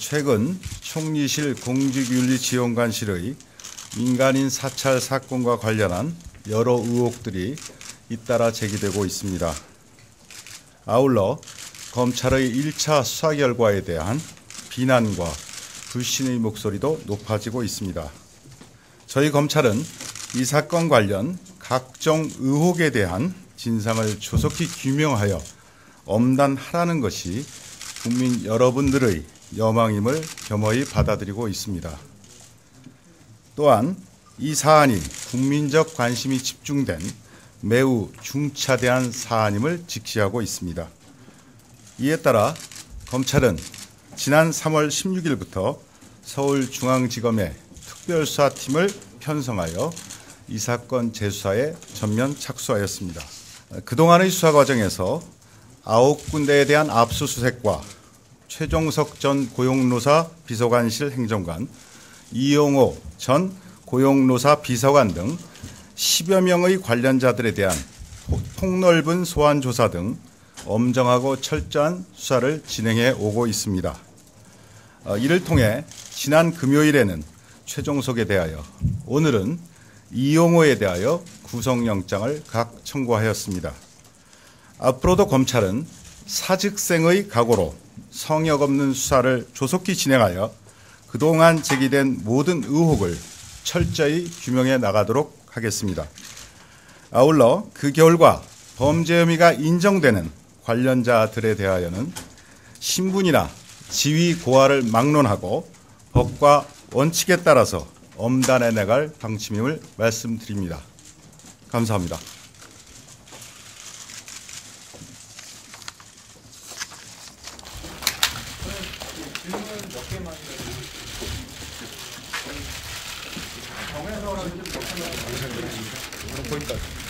최근 총리실 공직윤리지원관실의 민간인 사찰 사건과 관련한 여러 의혹들이 잇따라 제기되고 있습니다. 아울러 검찰의 1차 수사 결과에 대한 비난과 불신의 목소리도 높아지고 있습니다. 저희 검찰은 이 사건 관련 각종 의혹에 대한 진상을 조속히 규명하여 엄단하라는 것이 국민 여러분들의 여망임을 겸허히 받아들이고 있습니다. 또한 이 사안이 국민적 관심이 집중된 매우 중차대한 사안임을 직시하고 있습니다. 이에 따라 검찰은 지난 3월 16일부터 서울중앙지검의 특별수사팀을 편성하여 이 사건 재수사에 전면 착수하였습니다. 그동안의 수사 과정에서 아홉 군데에 대한 압수수색과 최종석 전 고용노사 비서관실 행정관, 이용호 전 고용노사 비서관 등 10여 명의 관련자들에 대한 폭넓은 소환 조사 등 엄정하고 철저한 수사를 진행해 오고 있습니다. 어, 이를 통해 지난 금요일에는 최종석에 대하여 오늘은 이용호에 대하여 구속영장을 각 청구하였습니다. 앞으로도 검찰은 사직생의 각오로 성역 없는 수사를 조속히 진행하여 그동안 제기된 모든 의혹을 철저히 규명해 나가도록 하겠습니다. 아울러 그 결과 범죄 혐의가 인정되는 관련자들에 대하여는 신분이나 지위 고하를 막론하고 법과 원칙에 따라서 엄단해 나갈 방침임을 말씀드립니다. 감사합니다. 질문 몇 개만 정해서 몇 개만 거기까지.